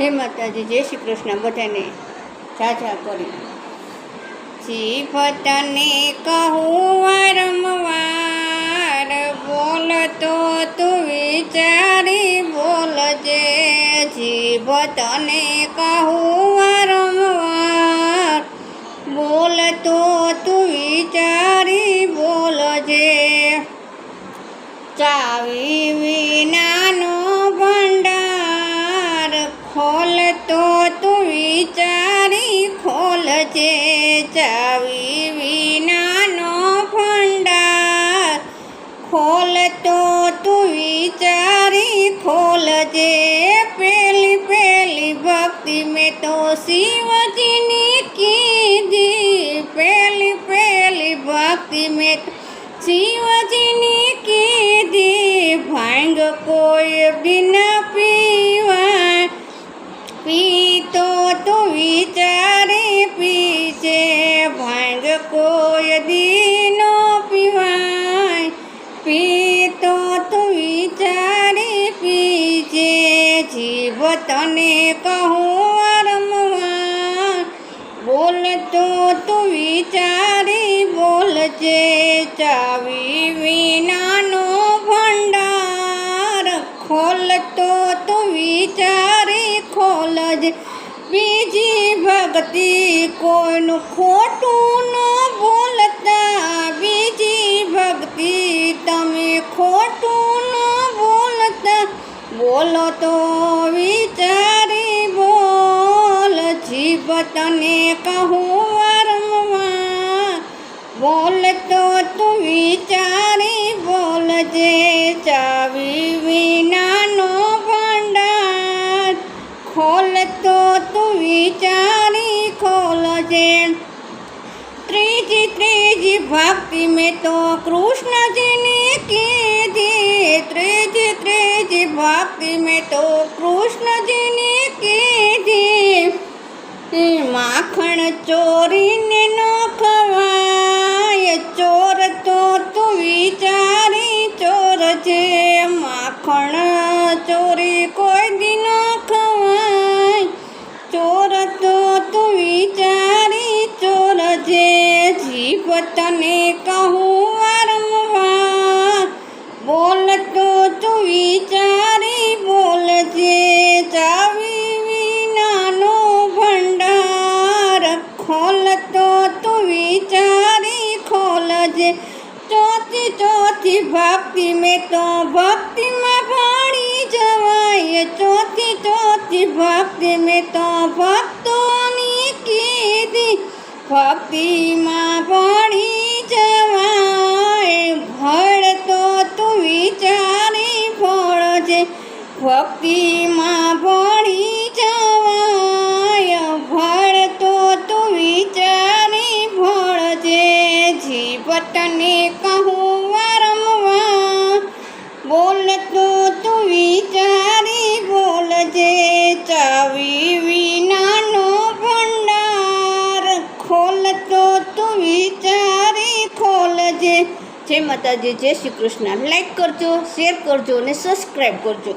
હે માતાજી, જય શ્રી કૃષ્ણ. બધાને ઝાઝા કરી. જીભ તને કહું વારંવાર, બોલતો તું વિચારી બોલજે. જીભ તને કહું વારંવાર, બોલતો તું વિચારી બોલજે. ચાવી વિનાનો ખોલતો તું વિચારી ખોલજે ચાવી વિનાનો ભંડાર. ખોલતો તું વિચારી ખોલજે પેલી પેલી ભક્તિ મેં તો શિવજીની કીધી. પેલી પેલી ભક્તિ મેં તો શિવજીની કીધી. ભાંગ કોઈ બિના વિચારે પીછે ભાંગ કોઈ દીનો પીવાય. પીતો તો વિચારે પીછે જીવ તને કહું વારંવાર બોલતો તો વિચારી બોલજે, ચાવી વિનાનો ભંડાર. ખોલતો તો વિચારી ખોલજે બીજી ભક્તિ કોઈનું ખોટું ન બોલતા? બીજી ભક્તિ તમે ખોટું ન બોલતા? બોલો તો વિચારી બોલ જીભ તને કહું વારંવાર. બોલતો તું વિચારી બોલ, જે ચાવી વિનાનો ત્રીજી ભક્તિ મેં તો કૃષ્ણજીની કીધી. ત્રીજી ત્રીજી ભક્તિ મેં તો કૃષ્ણજીની કીધી. માખણ ચોરીને ન ખવાય, ચોર તો તું વિચારી ચોર છે. માખણ ચોરી કોઈ દી તને કહું વારંવાર બોલતો તું વિચારી બોલજે ચાવી વિનાનો ભંડાર. ખોલતો તું વિચારી ખોલજે ચોથી ચોથી ભક્તિ મેં તો ભક્તિમાં ભાણી જવાય. ચોથી ચોથી ભક્તિ મેં તો ભક્તોની કીધી ભક્તિમાં ભણી જવાય ભળતો તું વિચારી ભળજે. ભક્તિમાં ભણી જય માતાજી જય શ્રી કૃષ્ણ. લાઈક કરજો શેર કરજો અને સબસ્ક્રાઈબ કરજો.